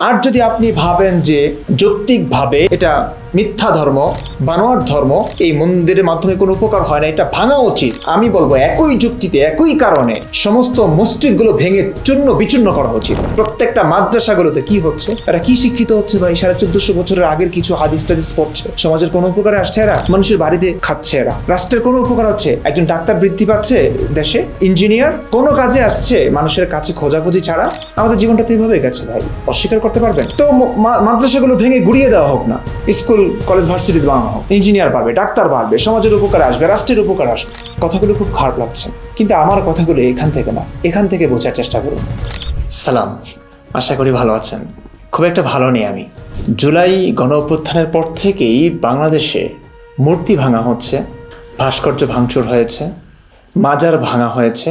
আর যদি আপনি ভাবেন যে যৌক্তিকভাবে এটা মিথ্যা ধর্ম বানোয়ার ধর্ম, এই মন্দিরের মাধ্যমে কোনো উপকার হয় না, এটা ভাঙা উচিত। আমি বলব একই যুক্তিতে, একই কারণে সমস্ত মসজিদগুলো ভেঙে চূর্ণ বিচূর্ণ করা উচিত। প্রত্যেকটা মাদ্রাসাগুলোতে কি হচ্ছে? এরা কি শিক্ষিত হচ্ছে ভাই? সাড়ে চোদ্দশো বছরের আগের কিছু হাদিস টাদিস পড়ছে। সমাজের কোনো উপকারে আসছে এরা? মানুষের বাড়িতে খাচ্ছে এরা। রাষ্ট্রের কোনো উপকার হচ্ছে? একজন ডাক্তার বৃদ্ধি পাচ্ছে দেশে? ইঞ্জিনিয়ার? কোনো কাজে আসছে? মানুষের কাছে খোঁজাখুঁজি ছাড়া? আমাদের জীবনটা তো এইভাবে গেছে ভাই। অস্বীকার করতে পারবেন তো মাদ্রাসাগুলো ভেঙে গুড়িয়ে দেওয়া হোক না। স্কুল, কলেজ ভার্সিটি বানানো হোক। ইঞ্জিনিয়ার পারবে ডাক্তার পারবে সমাজের উপকার আসবে, রাষ্ট্রের উপকার আসবে। কথাগুলো খুব খারাপ লাগছে। কিন্তু আমার কথাগুলো এখান থেকে না, এখান থেকে বোঝার চেষ্টা করুন। সালাম, আশা করি ভালো আছেন। খুব একটা ভালো নেই আমি। জুলাই গণ অভ্যুত্থানের পর থেকেই বাংলাদেশে মূর্তি ভাঙা হচ্ছে, ভাস্কর্য ভাঙচুর হয়েছে, মাজার ভাঙা হয়েছে।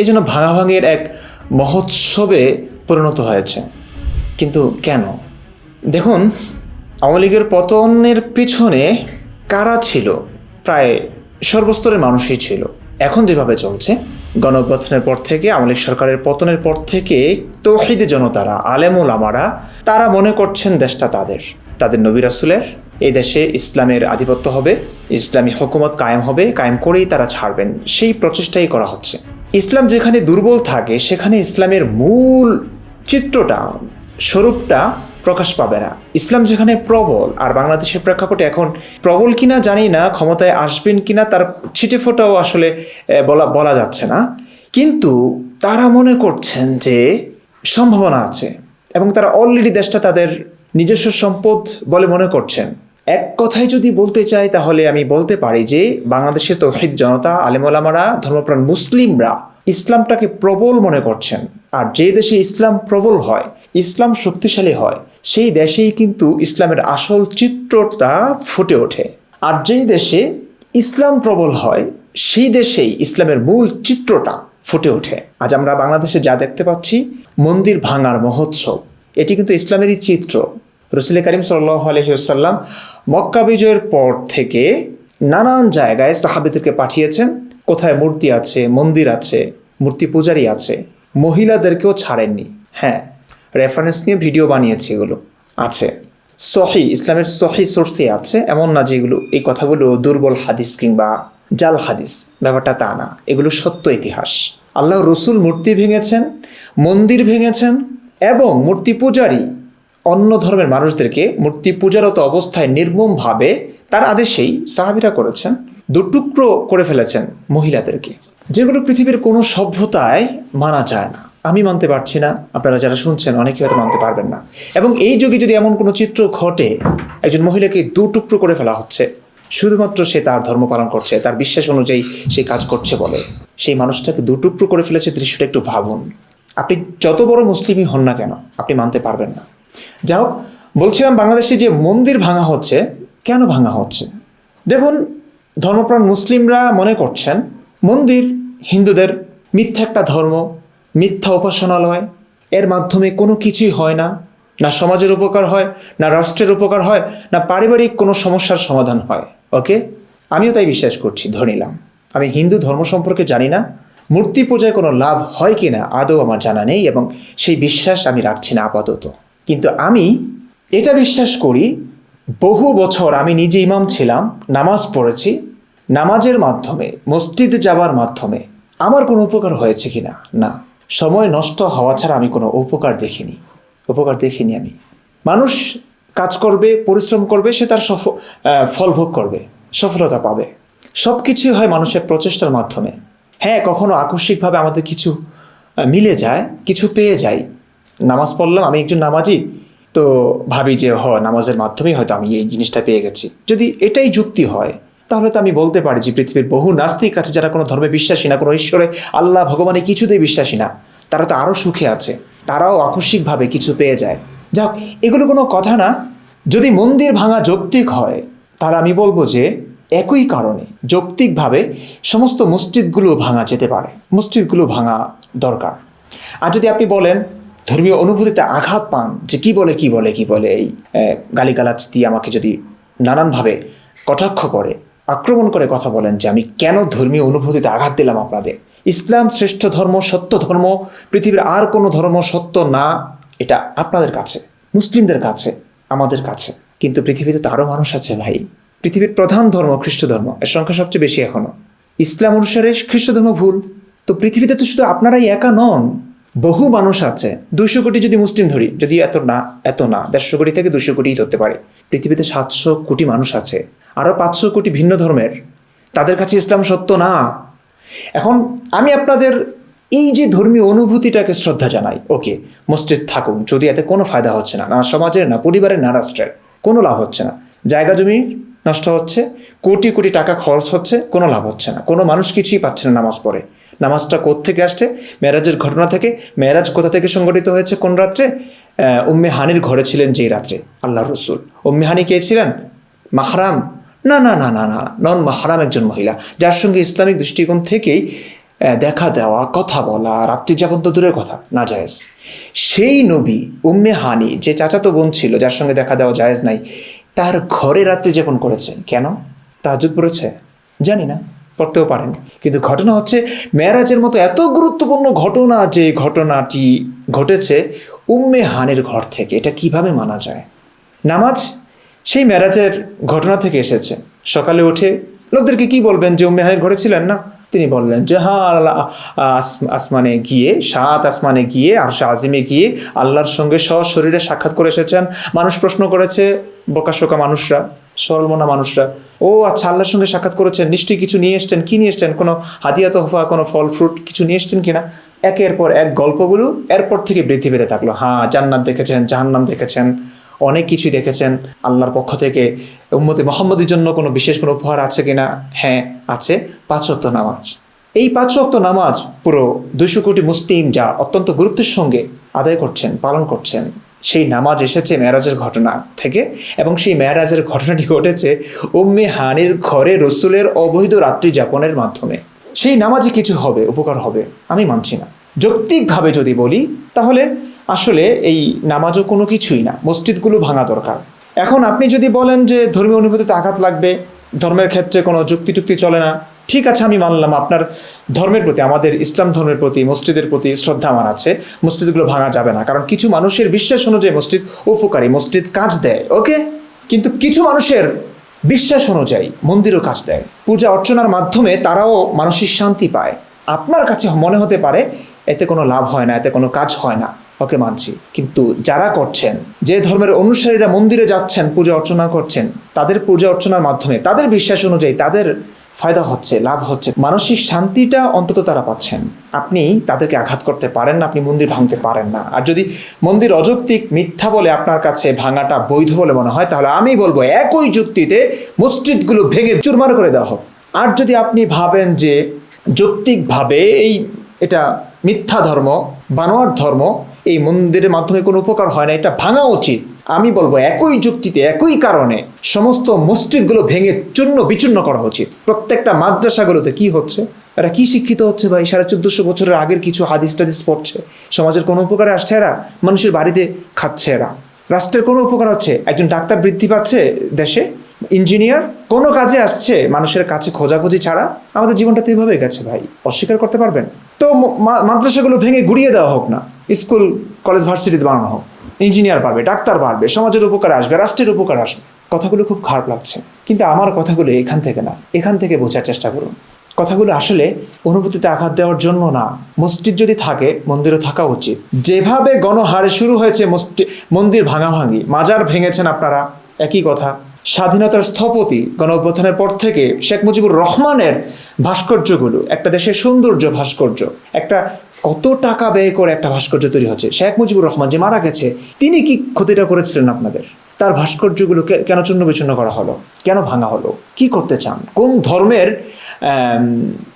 এই জন্য ভাঙা ভাঙাভাঙির এক মহোৎসবে পরিণত হয়েছে। কিন্তু কেন? দেখুন, আওয়ামী লীগের পতনের পিছনে কারা ছিল? প্রায় সর্বস্তরের মানুষই ছিল। এখন যেভাবে চলছে, গণঅভ্যুত্থানের পর থেকে, আওয়ামী সরকারের পতনের পর থেকে তৌহিদ জনতারা আলেমুল আমারা তারা মনে করছেন দেশটা তাদের। তাদের নবী রাসুলের এই দেশে ইসলামের আধিপত্য হবে, ইসলামী হুকুমত কায়েম হবে, কায়েম করেই তারা ছাড়বেন। সেই প্রচেষ্টাই করা হচ্ছে। ইসলাম যেখানে দুর্বল থাকে, সেখানে ইসলামের মূল চিত্রটা স্বরূপটা প্রকাশ পাবে না। ইসলাম যেখানে প্রবল, আর বাংলাদেশের প্রেক্ষাপটে এখন প্রবল কিনা জানি না, ক্ষমতায় আসবেন কিনা তার ছিটে ফোটাও আসলে বলা বলা যাচ্ছে না। কিন্তু তারা মনে করছেন যে সম্ভাবনা আছে, এবং তারা অলরেডি দেশটা তাদের নিজস্ব সম্পদ বলে মনে করছেন। এক কথায় যদি বলতে চাই, তাহলে আমি বলতে পারি যে বাংলাদেশের তৌহিদ জনতা আলেমলামারা ধর্মপ্রাণ মুসলিমরা ইসলামটাকে প্রবল মনে করছেন। আর যে দেশে ইসলাম প্রবল হয় ইসলাম শক্তিশালী হয়, সেই দেশেই কিন্তু ইসলামের আসল চিত্রটা ফুটে ওঠে। আর যেই দেশে ইসলাম প্রবল হয়, সেই দেশেই ইসলামের মূল চিত্রটা ফুটে ওঠে। আজ আমরা বাংলাদেশে যা দেখতে পাচ্ছি, মন্দির ভাঙার মহোৎসব। এটি কিন্তু ইসলামেরই চিত্র। রসুল করিম সাল্লাহ আলহিউসাল্লাম মক্কা বিজয়ের পর থেকে নানান জায়গায় সাহাবিদেরকে পাঠিয়েছেন। কোথায় মূর্তি আছে, মন্দির আছে, মূর্তি পূজারি আছে, মহিলাদেরকেও ছাড়েননি। হ্যাঁ রেফারেন্স নিয়ে ভিডিও বানিয়েছি এগুলো। আছে। সহি, ইসলামের সহি সোর্সে আছে, এমন না যেগুলো এই কথাগুলো দুর্বল হাদিস কিংবা জাল হাদিস। ব্যাপারটা তা না, এগুলো সত্য ইতিহাস। আল্লাহ রসুল মূর্তি ভেঙেছেন, মন্দির ভেঙেছেন এবং মূর্তি পূজারী অন্য ধর্মের মানুষদেরকে মূর্তি পূজারত অবস্থায় নির্মমভাবে তার আদেশেই সাহাবিরা করেছেন, দুটুকরো করে ফেলেছেন মহিলাদেরকে। যেগুলো পৃথিবীর কোনো সভ্যতায় মানা যায় না। আমি মানতে পারছি না। আপনারা যারা শুনছেন অনেকে হয়তো মানতে পারবেন না। এবং এই যুগে যদি এমন কোনো চিত্র ঘটে, একজন মহিলাকে দু টুকরো করে ফেলা হচ্ছে, শুধুমাত্র সে তার ধর্ম পালন করছে, তার বিশ্বাস অনুযায়ী সে কাজ করছে বলে, সেই মানুষটাকে দু টুকরো করে ফেলেছে দৃশ্যটা একটু ভাবুন। আপনি যত বড় মুসলিমই হন না কেন, আপনি মানতে পারবেন না। যাই হোক, বলছিলাম বাংলাদেশে যে মন্দির ভাঙা হচ্ছে, কেন ভাঙা হচ্ছে? দেখুন, ধর্মপ্রাণ মুসলিমরা মনে করছেন, মন্দির হিন্দুদের মিথ্যা একটা ধর্ম মিথ্যা উপাসনালয়। এর মাধ্যমে কোনো কিছুই হয় না। না সমাজের উপকার হয়, না রাষ্ট্রের উপকার হয়, না পারিবারিক কোনো সমস্যার সমাধান হয়। ওকে? আমিও তাই বিশ্বাস করছি, ধরে নিলাম। আমি হিন্দু ধর্ম সম্পর্কে জানি না। মূর্তি পূজায় কোনো লাভ হয় কি না, আদৌ আমার জানা নেই এবং সেই বিশ্বাস আমি রাখছি না আপাতত। কিন্তু আমি এটা বিশ্বাস করি, বহু বছর আমি নিজে ইমাম ছিলাম, নামাজ পড়েছি। নামাজের মাধ্যমে, মসজিদে যাবার মাধ্যমে আমার কোনো উপকার হয়েছে কি না? না। সময় নষ্ট হওয়া ছাড়া আমি কোনো উপকার দেখিনি। উপকার দেখিনি আমি। মানুষ কাজ করবে পরিশ্রম করবে সে তার সফ আহ, ফল ভোগ করবে সফলতা পাবে। সব কিছুই হয় মানুষের প্রচেষ্টার মাধ্যমে। হ্যাঁ কখনো আকস্মিকভাবে আমাদের কিছু মিলে যায় কিছু পেয়ে যাই। নামাজ পড়লাম আমি একজন নামাজি তো ভাবি যে হ নামাজের মাধ্যমেই হয়তো আমি এই জিনিসটা পেয়ে গেছি। যদি এটাই যুক্তি হয় তাহলে তো আমি বলতে পারি যে পৃথিবীর বহু নাস্তিক আছে যারা কোনো ধর্মে বিশ্বাসী না, কোনো ঈশ্বরে আল্লাহ ভগবানে কিছুতেই বিশ্বাসী না। তারা তো আরও সুখে আছে। তারাও আকস্মিকভাবে কিছু পেয়ে যায়। যাক, এগুলো কোনো কথা না। যদি মন্দির ভাঙা যৌক্তিক হয়, তাহলে আমি বলব যে একই কারণে যৌক্তিকভাবে সমস্ত মসজিদগুলো ভাঙা যেতে পারে। মসজিদগুলো ভাঙা দরকার। আর যদি আপনি বলেন, ধর্মীয় অনুভূতিতে আঘাত পান, যে কি বলে কি বলে কি বলে, এই গালিগালাজ দিয়ে আমাকে যদি নানানভাবে কটাক্ষ করে আক্রমণ করে কথা বলেন যে আমি কেন ধর্মীয় অনুভূতিতে আঘাত দিলাম আপনাদের? ইসলাম শ্রেষ্ঠ ধর্ম, সত্য ধর্ম, পৃথিবীর আর কোনো ধর্ম সত্য না, এটা আপনাদের কাছে, মুসলিমদের কাছে, আমাদের কাছে। কিন্তু পৃথিবীতে তো আরও মানুষ আছে ভাই। পৃথিবীর প্রধান ধর্ম খ্রিস্ট ধর্ম, এর সংখ্যা সবচেয়ে বেশি এখনও ইসলাম অনুসারে খ্রিস্ট ধর্ম ভুল। তো পৃথিবীতে তো শুধু আপনারাই একা নন, বহু মানুষ আছে। দুশো কোটি যদি মুসলিম ধরি, যদি এত না এত না, দেড়শো কোটি থেকে দুশো কোটি ধরতে পারে। পৃথিবীতে সাতশো কোটি মানুষ আছে। আরও পাঁচশো কোটি ভিন্ন ধর্মের। তাদের কাছে ইসলাম সত্য না। এখন আমি আপনাদের এই যে ধর্মীয় অনুভূতিটাকে শ্রদ্ধা জানাই ওকে মসজিদ থাকুক যদি এতে কোনো ফায়দা হচ্ছে না না সমাজের না পরিবারের না রাষ্ট্রের কোনো লাভ হচ্ছে না। জায়গা জমি নষ্ট হচ্ছে কোটি কোটি টাকা খরচ হচ্ছে কোনো লাভ হচ্ছে না। কোনো মানুষ কিছুই পাচ্ছে না নামাজ পড়ে। নামাজটা থেকে আসছে? মেরাজের ঘটনা থেকে। মেরাজ কোথা থেকে সংগঠিত হয়েছে? কোন রাত্রে? আহ, উম্মে হানির ঘরে ছিলেন যেই রাত্রে। আল্লাহ রসুল। উম্মে হানি কে ছিলেন? মাহরাম। না না না না না নন মাহরাম একজন মহিলা। যার সঙ্গে ইসলামিক দৃষ্টিকোণ থেকেই দেখা দেওয়া, কথা বলা, রাত্রি যাপন তো দূরের কথা, না জায়েজ। সেই নবী, উম্মে হানি, যে চাচাতো বোন ছিল, যার সঙ্গে দেখা দেওয়া জায়েজ নাই, তার ঘরে রাত্রি যাপন করেছে। কেন? তাহাজুদ পড়েছে? জানি না, পড়তেও পারেন। কিন্তু ঘটনা হচ্ছে, মেয়ারাজের মতো এত গুরুত্বপূর্ণ ঘটনা যে ঘটনাটি ঘটেছে উম্মে হানির ঘর থেকে, এটা কীভাবে মানা যায়? নামাজ সেই মেরাজের ঘটনা থেকে এসেছে। সকালে উঠে লোকদেরকে কি বলবেন যে উম্মে হানির ঘরে ছিলেন না? তিনি বললেন যে হ্যাঁ আল্লাহ আস- আসমানে গিয়ে, সাত আসমানে গিয়ে আর আজিমে গিয়ে আল্লাহর সঙ্গে সশরীরে সাক্ষাৎ করে এসেছেন। মানুষ প্রশ্ন করেছে, বোকাশোকা মানুষরা, সরলমনা মানুষরা, ও আচ্ছা আল্লাহর সঙ্গে সাক্ষাৎ করেছেন, নিশ্চয়ই কিছু নিয়ে এসছেন, কী নিয়ে এসছেন? কোনো হাদিয়া তোহফা, কোনো ফল, ফ্রুট কিছু নিয়ে এসছেন কিনা একের পর এক গল্পগুলো, এরপর থেকে বৃদ্ধি পেতে থাকল। হ্যাঁ জান্নাত দেখেছেন, জাহান্নাম দেখেছেন। অনেক কিছুই দেখেছেন। আল্লাহর পক্ষ থেকে উম্মতি মোহাম্মদের জন্য কোনো বিশেষ কোনো উপহার আছে কিনা? হ্যাঁ আছে। পাঁচ ওয়াক্ত নামাজ। এই পাঁচ ওয়াক্ত নামাজ পুরো দুশো কোটি মুসলিম যা অত্যন্ত গুরুত্বের সঙ্গে আদায় করছেন, পালন করছেন, সেই নামাজ এসেছে মেয়ারাজের ঘটনা থেকে এবং সেই মেয়ারাজের ঘটনাটি ঘটেছে উম্মে হানির ঘরে রসুলের অবৈধ রাত্রি যাপনের মাধ্যমে। সেই নামাজে কিছু হবে, উপকার হবে, আমি মানছি না। যৌক্তিকভাবে যদি বলি, তাহলে আসলে এই নামাজও কোনো কিছুই না, মসজিদগুলো ভাঙা দরকার। এখন আপনি যদি বলেন যে ধর্মীয় অনুভূতিতে আঘাত লাগবে, ধর্মের ক্ষেত্রে কোনো যুক্তি টুক্তি চলে না, ঠিক আছে আমি মানলাম আপনার ধর্মের প্রতি, আমাদের ইসলাম ধর্মের প্রতি, মসজিদের প্রতি শ্রদ্ধা আমার আছে, মসজিদগুলো ভাঙা যাবে না, কারণ কিছু মানুষের বিশ্বাস অনুযায়ী মসজিদ উপকারী, মসজিদ কাজ দেয়, ওকে? কিন্তু কিছু মানুষের বিশ্বাস অনুযায়ী মন্দিরও কাজ দেয়। পূজা অর্চনার মাধ্যমে তারাও মানসিক শান্তি পায়। আপনার কাছে মনে হতে পারে, এতে কোনো লাভ হয় না, এতে কোনো কাজ হয় না। ওকে মানছি। কিন্তু যারা করছেন, যে ধর্মের অনুসারীরা মন্দিরে যাচ্ছেন, পূজা অর্চনা করছেন, তাদের পূজা অর্চনার মাধ্যমে, তাদের বিশ্বাস অনুযায়ী তাদের ফায়দা হচ্ছে, লাভ হচ্ছে। মানসিক শান্তিটা অন্তত তারা পাচ্ছেন। আপনি তাদেরকে আঘাত করতে পারেন না, আপনি মন্দির ভাঙতে পারেন না। আর যদি মন্দির অযৌক্তিক মিথ্যা বলে আপনার কাছে ভাঙাটা বৈধ বলে মনে হয়, তাহলে আমি বলব, একই যুক্তিতে মসজিদগুলো ভেঙে চুরমার করে দেওয়া হোক। আর যদি আপনি ভাবেন যে যৌক্তিকভাবে এই, এটা মিথ্যা ধর্ম বানোয়ার ধর্ম এই মন্দিরের মাধ্যমে কোনো উপকার হয় না, এটা ভাঙা উচিত। আমি বলব একই যুক্তিতে, একই কারণে সমস্ত মসজিদগুলো ভেঙে চূর্ণ বিচূর্ণ করা উচিত। প্রত্যেকটা মাদ্রাসাগুলোতে কি হচ্ছে? এরা কি শিক্ষিত হচ্ছে ভাই? সাড়ে চোদ্দশো বছরের আগের কিছু হাদিস টাদিস পড়ছে। সমাজের কোনো উপকারে আসছে এরা? মানুষের বাড়িতে খাচ্ছে এরা। রাষ্ট্রের কোনো উপকার হচ্ছে? একজন ডাক্তার বৃদ্ধি পাচ্ছে দেশে? ইঞ্জিনিয়ার? কোনো কাজে আসছে? মানুষের কাছে খোঁজাখুঁজি ছাড়া? আমাদের জীবনটা তো এইভাবে গেছে ভাই। অস্বীকার করতে পারবেন? তো মাদ্রাসাগুলো ভেঙে গুড়িয়ে দেওয়া হোক না। স্কুল, কলেজ, ভার্সিটিতে বানানো হোক। ইঞ্জিনিয়ার পাবে, ডাক্তার বাড়বে সমাজের উপকার আসবে, রাষ্ট্রের উপকার আসবে। কথাগুলো খুব খারাপ লাগছে। কিন্তু আমার কথাগুলো এখান থেকে না, এখান থেকে বোঝার চেষ্টা করুন। কথাগুলো আসলে অনুভূতিতে আঘাত দেওয়ার জন্য না। মসজিদ যদি থাকে, মন্দিরও থাকা উচিত। যেভাবে গণহারে শুরু হয়েছে মন্দির ভাঙাভাঙি, মাজার ভেঙেছেন আপনারা, একই কথা। স্বাধীনতার স্থপতি গণ পর থেকে শেখ মুজিবুর রহমানের ভাস্কর্যগুলো, একটা দেশের সৌন্দর্য ভাস্কর্য, একটা কত টাকা ব্যয় করে একটা ভাস্কর্য তৈরি হচ্ছে? শেখ মুজিবুর রহমান যে মারা গেছে, তিনি কি ক্ষতিটা করেছিলেন আপনাদের? তার ভাস্কর্যগুলো কেন চূর্ণ বিচূর্ণ করা হলো? কেন ভাঙা হলো? কি করতে চান? কোন ধর্মের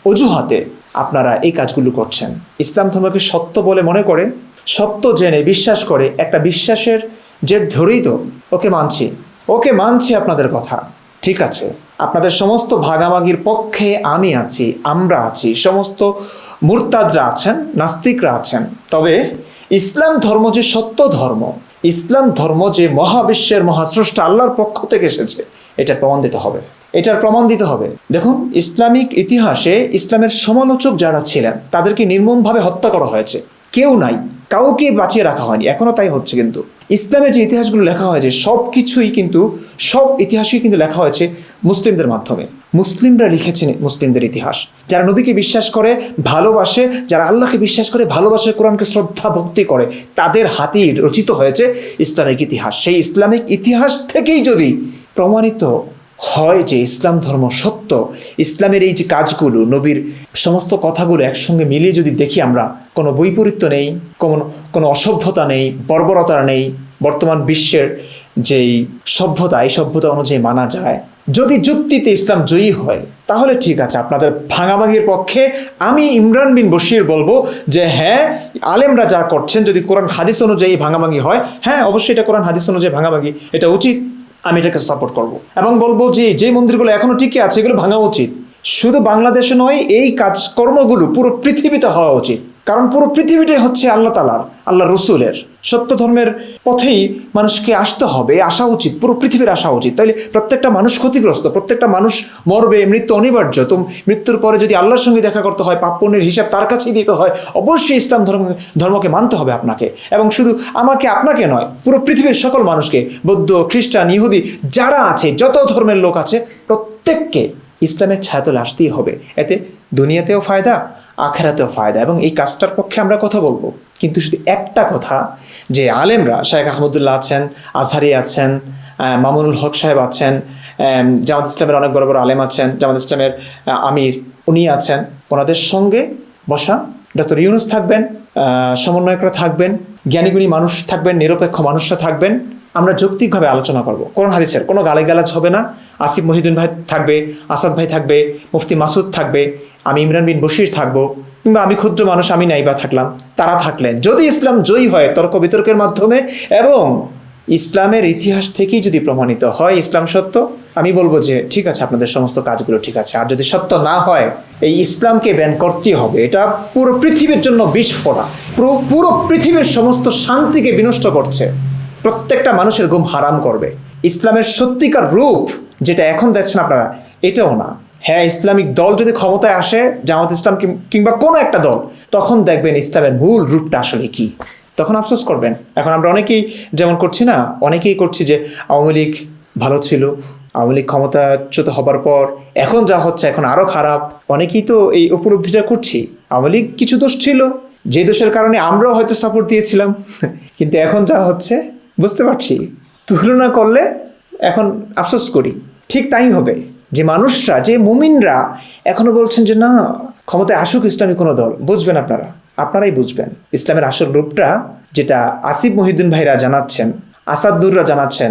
অজুহাতে আপনারা এই কাজগুলো করছেন? ইসলাম ধর্মকে সত্য বলে মনে করে, সত্য জেনে বিশ্বাস করে, একটা বিশ্বাসের যে ধরেই তো ওকে মানছি। ওকে মানছি আপনাদের কথা। ঠিক আছে। আপনাদের সমস্ত ভাগাভাগির পক্ষে আমি আছি, আমরা আছি। সমস্ত মুরতাদরা আছেন, নাস্তিকরা আছেন। তবে ইসলাম ধর্ম যে সত্য ধর্ম, ইসলাম ধর্ম যে মহাবিশ্বের মহাস্রষ্টা আল্লাহর পক্ষ থেকে এসেছে, এটা প্রমাণ দিতে হবে। এটার প্রমাণ দিতে হবে। দেখুন, ইসলামিক ইতিহাসে ইসলামের সমালোচক যারা ছিলেন, তাদেরকে নির্মমভাবে হত্যা করা হয়েছে। কেউ নাই, কাউকে বাঁচিয়ে রাখা হয়নি। এখনও তাই হচ্ছে কিন্তু। ইসলামের যে ইতিহাসগুলো লেখা হয়েছে সব কিছুই কিন্তু, সব ইতিহাসই কিন্তু লেখা হয়েছে মুসলিমদের মাধ্যমে। মুসলিমরা লিখেছেন মুসলিমদের ইতিহাস। যারা নবীকে বিশ্বাস করে, ভালোবাসে, যারা আল্লাহকে বিশ্বাস করে, ভালোবাসে, কোরআনকে শ্রদ্ধা, ভক্তি করে, তাদের হাতেই রচিত হয়েছে ইসলামিক ইতিহাস। সেই ইসলামিক ইতিহাস থেকেই যদি প্রমাণিত হয় যে ইসলাম ধর্ম সত্য, ইসলামের এই যে কাজগুলো, নবীর সমস্ত কথাগুলো একসঙ্গে মিলিয়ে যদি দেখি আমরা, কোনো বৈপরীত্য নেই, কোনো কোনো অসভ্যতা নেই, বর্বরতা নেই, বর্তমান বিশ্বের যেই সভ্যতা, এই সভ্যতা অনুযায়ী মানা যায়। যদি যুক্তিতে ইসলাম জয়ী হয়, তাহলে ঠিক আছে, আপনাদের ভাঙাভাঙির পক্ষে আমি ইমরান বিন বশির বলব যে হ্যাঁ আলেমরা যা করছেন, যদি কোরআন, হাদিস অনুযায়ী ভাঙাভাঙি হয় হ্যাঁ অবশ্যই এটা কোরআন, হাদিস অনুযায়ী ভাঙাভাঙি, এটা উচিত। আমি এটাকে সাপোর্ট করব। এবং বলব যে যে মন্দিরগুলো এখনও টিকে আছে, এগুলো ভাঙা উচিত। শুধু বাংলাদেশে নয়, এই কাজকর্মগুলো পুরো পৃথিবীতে হওয়া উচিত। কারণ পুরো পৃথিবীটাই হচ্ছে আল্লাহ তালার আল্লাহ রসুলের। সত্য ধর্মের পথেই মানুষকে আসতে হবে আসা উচিত, পুরো পৃথিবীর আসা উচিত। তাইলে প্রত্যেকটা মানুষ ক্ষতিগ্রস্ত, প্রত্যেকটা মানুষ মরবে, মৃত্যু অনিবার্য। তো মৃত্যুর পরে যদি আল্লাহর সঙ্গে দেখা করতে হয়, পাপ পুণ্যের হিসাব তার কাছেই দিতে হয়, অবশ্যই ইসলাম ধর্ম, ধর্মকে মানতে হবে আপনাকে। এবং শুধু আমাকে, আপনাকে নয়, পুরো পৃথিবীর সকল মানুষকে, বৌদ্ধ, খ্রিস্টান, ইহুদি, যারা আছে, যত ধর্মের লোক আছে, প্রত্যেককে ইসলামের ছায়াতলে আসতেই হবে। এতে দুনিয়াতেও ফায়দা আখেরাতেও ফায়দা এবং এই কাজটার পক্ষে আমরা কথা বলব। কিন্তু শুধু একটা কথা, যে আলেমরা শাহেখ আহমদুল্লাহ আছেন, আজহারি আছেন মামুনুল হক সাহেব আছেন জামাত ইসলামের অনেক বড় বড় আলেম আছেন, জামাত ইসলামের আমির উনি আছেন। ওনাদের সঙ্গে বসা, ডক্টর ইউনুস থাকবেন সমন্বয়করা থাকবেন, জ্ঞানীগুণী মানুষ থাকবেন, নিরপেক্ষ মানুষরা থাকবেন। আমরা যৌক্তিকভাবে আলোচনা করব। কোরআন, হাদিসের কোনো গালিগালাজ হবে না। আসিফ মহিদুন ভাই থাকবে, আসাদ ভাই থাকবে, মুফতি মাসুদ থাকবে। আমি ইমরান বিন বশির থাকব, কিংবা আমি ক্ষুদ্র মানুষ আমি নাই বা থাকলাম, তারা থাকলেন। যদি ইসলাম জয়ী হয় তর্ক বিতর্কের মাধ্যমে এবং ইসলামের ইতিহাস থেকেই যদি প্রমাণিত হয় ইসলাম সত্য, আমি বলব যে ঠিক আছে, আপনাদের সমস্ত কাজগুলো ঠিক আছে। আর যদি সত্য না হয়, এই ইসলামকে ব্যান করতেই হবে। এটা পুরো পৃথিবীর জন্য বিস্ফোরা পুরো পুরো পৃথিবীর সমস্ত শান্তিকে বিনষ্ট করছে। প্রত্যেকটা মানুষের ঘুম হারাম করবে। ইসলামের সত্যিকার রূপ যেটা এখন দেখছেন আপনারা, এটাও না। হ্যাঁ ইসলামিক দল যদি ক্ষমতায় আসে, জামাত ইসলাম কিংবা কোনো একটা দল, তখন দেখবেন ইসলামের মূল রূপটা আসলে কি। তখন আফসোস করবেন। এখন আমরা অনেকেই যেমন করছি না, অনেকেই করছি যে আওয়ামী লীগ ভালো ছিল, আওয়ামী লীগ ক্ষমতাচ্যুত হবার পর এখন যা হচ্ছে এখন আরও খারাপ। অনেকেই তো এই উপলব্ধিটা করছি। আওয়ামী লীগ কিছু দোষ ছিল, যে দোষের কারণে আমরাও হয়তো সাপোর্ট দিয়েছিলাম। কিন্তু এখন যা হচ্ছে, বুঝতে পারছি। তুলনা করলে এখন আফসোস করি। ঠিক তাই হবে। যে মানুষরা, যে মুমিনরা এখনও বলছেন যে, না, ক্ষমতায় আসুক ইসলামী কোনো দল। বুঝবেন আপনারা। আপনারাই বুঝবেন। ইসলামের আসল রূপটা যেটা আসিফ মহিউদ্দিন ভাইরা জানাচ্ছেন, আসাদুররা জানাচ্ছেন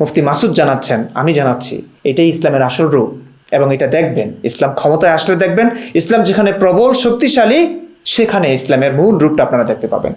মুফতি মাসুদ জানাচ্ছেন, আমি জানাচ্ছি, এটাই ইসলামের আসল রূপ এবং এটা দেখবেন। ইসলাম ক্ষমতায় আসলে দেখবেন, ইসলাম যেখানে প্রবল, শক্তিশালী, সেখানে ইসলামের মূল রূপটা আপনারা দেখতে পাবেন।